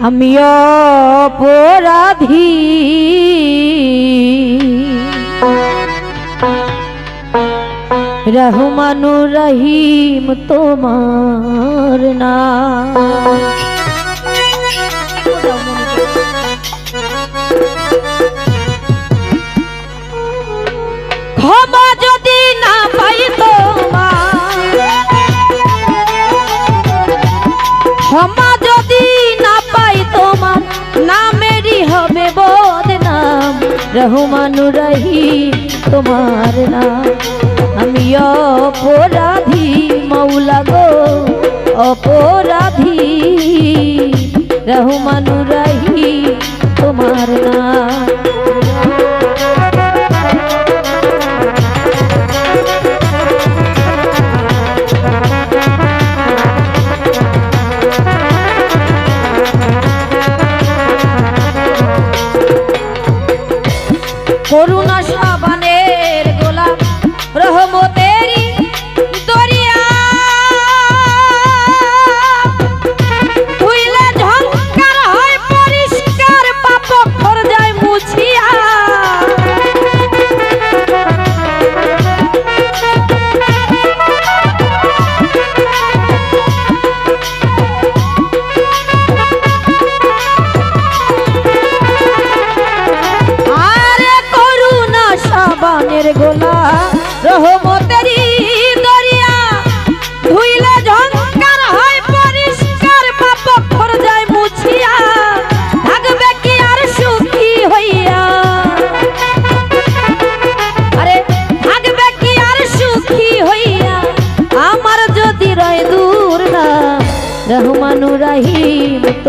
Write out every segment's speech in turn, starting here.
আমি অপরাধী। রহমানু রহিম তোমার না রহমানুর রহিম তোমার নাম আমি অপরাধী মৌলা গো অপরাধী। রহমানুর রহিম তোমার নাম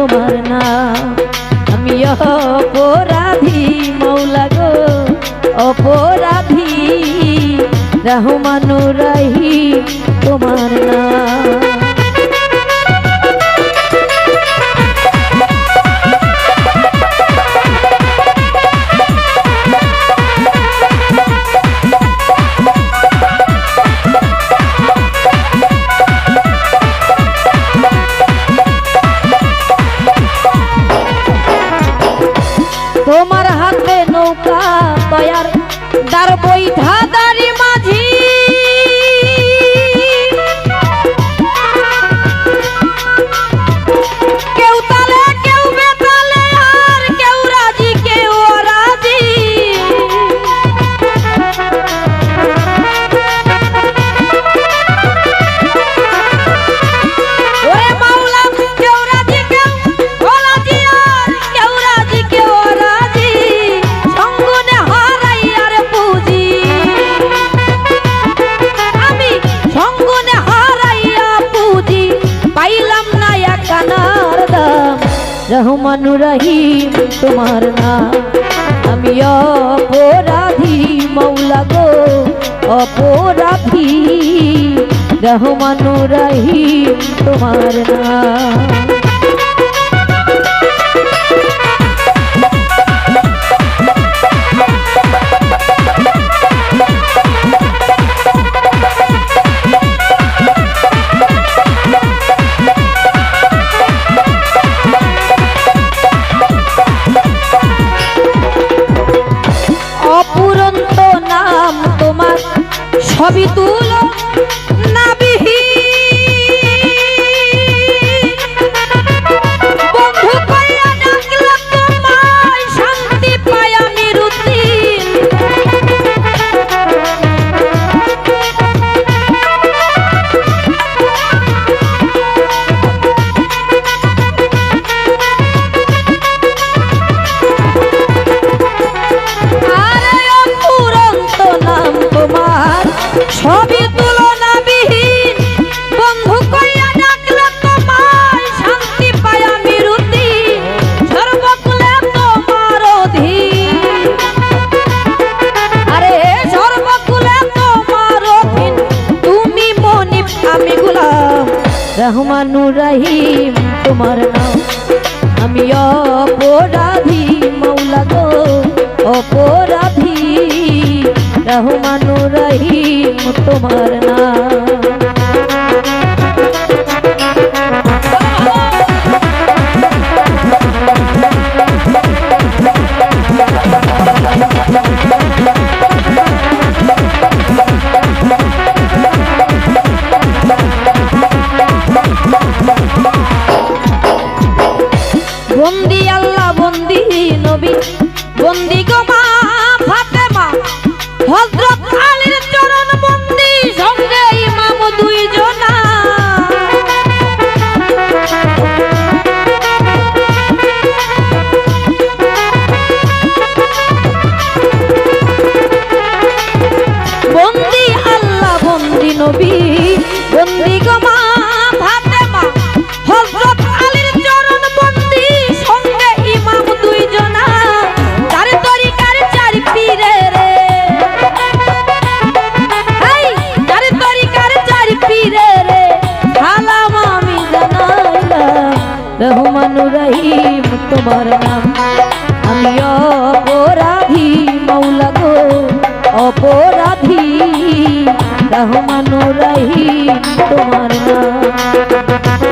তোমার নাম আমি অপরাধী মৌলা গো অপরাধী। রহমানুরাহি তোমার নাম। রহমানু রহিম তোমার না। আমি অপরাধী মৌলা গো অপরাধী। রহমানু রহিম তোমার নাম ছবি তুল রহমানুর রহিম তোমার নাম। আমি অপরাধী মৌলা গো অপরাধী। রহমানুর রহিম তোমার নাম। রহমানুর রহিম তোমার নাম। আমি অপরাধী মৌলা গো অপরাধী। রহমানুর রহিম তোমার নাম।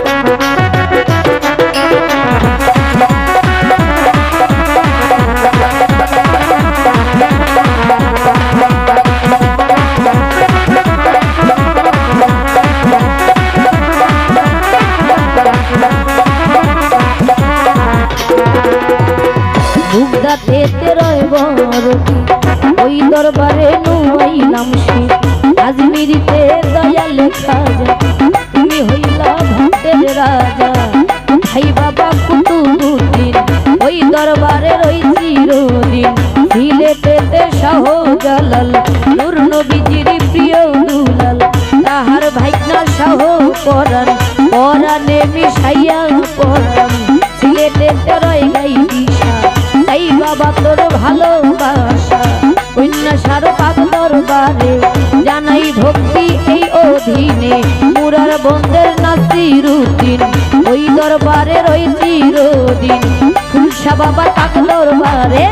সে আজমিরিতে দয়াল খাজা তুমি হইলা ভক্তের রাজা। ভাই বাবা কুতুবুদ্দিন ওই দরবারে রই চিরদিন। সিলেটেতে শাহ জালাল নূর নবীজির প্রিয় দুলাল। তাহার ভাইকনা শাহ পরাণ, পরাণে মিশাইয়া পরাণ। সিলেটেতে রয় গাই দিশা, তাই বাবা তোর পাক দরবারে জানাই ভক্তি এই অধীনে। মুরার বন্ধের নাসিরুদ্দিন ওই দরবারে রই চিরদিন। ফুলসা বাবা পাক দরবারে,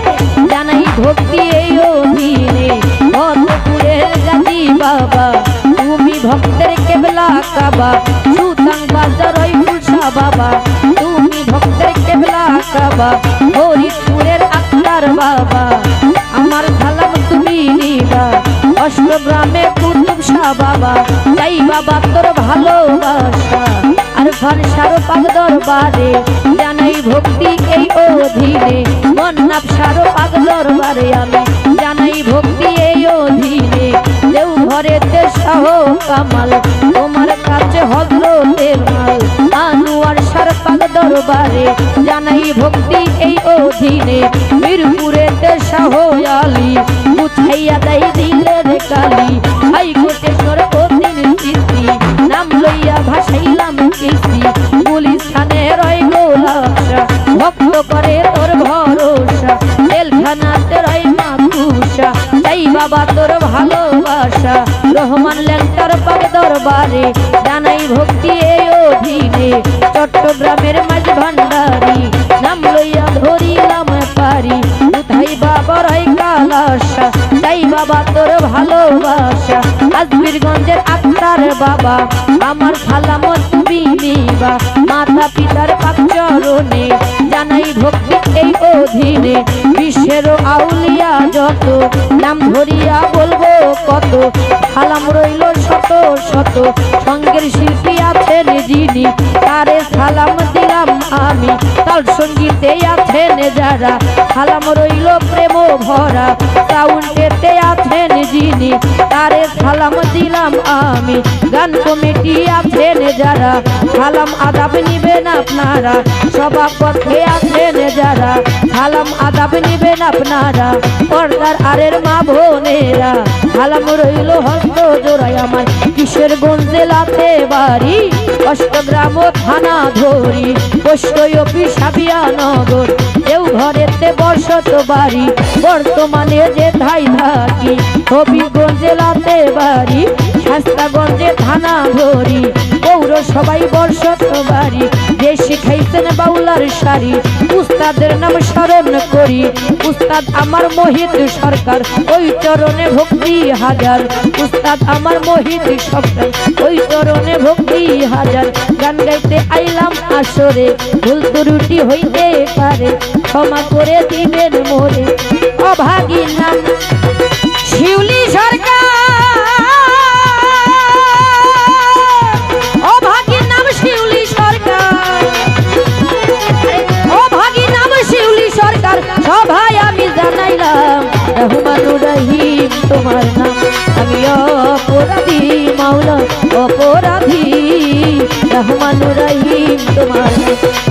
জানাই ভক্তি এই অধীনে। ভদ্রপুরের জাতি বাবা, তুমি ভক্তের কেবলা কাবা। সুতাং বাজার ওই ফুলসা বাবা, তুমি ভক্তের কেবলা কাবা। হরিপুরের আত্মার বাবা। অষ্টগ্রামে কুতুব শাহ বাবা। যাই বাবা, তোর ভালোবাসা। আর ফারসার পাক দরবারে জানাই ভক্তি এই অধীনে। মন নাফসার পাক দরবারে আমি জানাই ভক্তি এই অধীনে। দেও ঘরেতে শাহ কামাল, তোমার কাছে হজরতের মাল। আনুয়ার সার পাক দরবারে জানাই ভক্তি এই অধীনে। মিরপুরেতে শাহ আলী মুছাইয়া দেয় দিলে রে কালী হাই কোটেশ্বর প্রতিন স্মৃতি, নাম লইয়া ভাসাইলাম কৃষি। পুলিশ থানে রয় গোলাপসা ভক্ত করে তোর ভরসা। জেলখানাতে রয় মাকুসা তাই বাবা তোর ভালোবাসা। রহমান ল্যাংটার পাক দরবারে, জানাই ভক্তি এই অধীনে। চট্টগ্রামের মাঝ ভান্ডারি, নাম লইয়া ধরিলাম পারি। কালাসা তাই বাবা, তোর ভালোবাসা। আজমিরগঞ্জের আক্তার বাবা, আমার খালাম তুমি নিবা। মাতা পিতার পাক চরণে জানাই ভক্তি এই অধীনে। বিশ্বের আউলিয়া যত, নাম ধরিয়া বলব কত। খালাম রইল শত শত, সঙ্গের শিল্পী আছেন যিনি। তারে সালাম দিলাম আমি, তার সঙ্গীতে আছেন যারা। সালাম রইল ভরা সাউন্ডের তারে সালাম দিলাম আমি। গান কমিটি আছেন যারা, সালাম আদাব নিবেন আপনারা। সভাপথে আছেন যারা, সালাম আদাব নিবেন আপনারা। পর্দার আরের মা বোনেরা, সালাম রইল হস্ত জোড়াই আমার। কিশোরগঞ্জ জেলাতে বাড়ি? অষ্টগ্রাম থানা ধরি। সাবিয়া নগর দেও ঘরেতে বসত বাড়ি। বর্তমানে যে ধাই থাকি হবিগঞ্জ জেলাতে বাড়ি শাস্তাগঞ্জে থানা ধরি পৌরসভাই বর্ষত বাড়ি, যে শিখাইছেন বাউলার শাড়ি উস্তাদের নাম স্মরণ করি। উস্তাদ আমার মোহিত সরকার, ওই চরণে ভক্তি হাজার। উস্তাদ আমার মোহিত সরকার, ওই চরণে ভক্তি হাজার। গান গাইতে আইলাম আসরে, ভুল ত্রুটি হইতে পারে, ক্ষমা করে দিবেন মোরে। অভাগী নাম মাওলা অপরাধী। রহমান রহিম তোমার।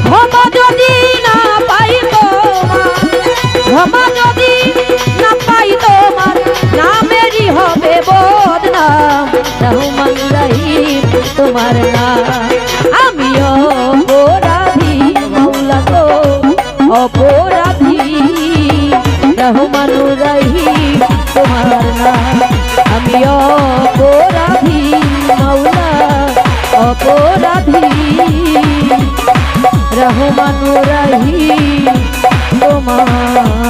ক্ষমা যদি না পাই তোমার, ক্ষমা যদি না পাই তোমার, নামেরই হবে বদনাম। রহমান রহিম তোমার নাম আমি অপরাধী, মাওলা গো, অপরাধী। রহমান রহমান রাহি তোমার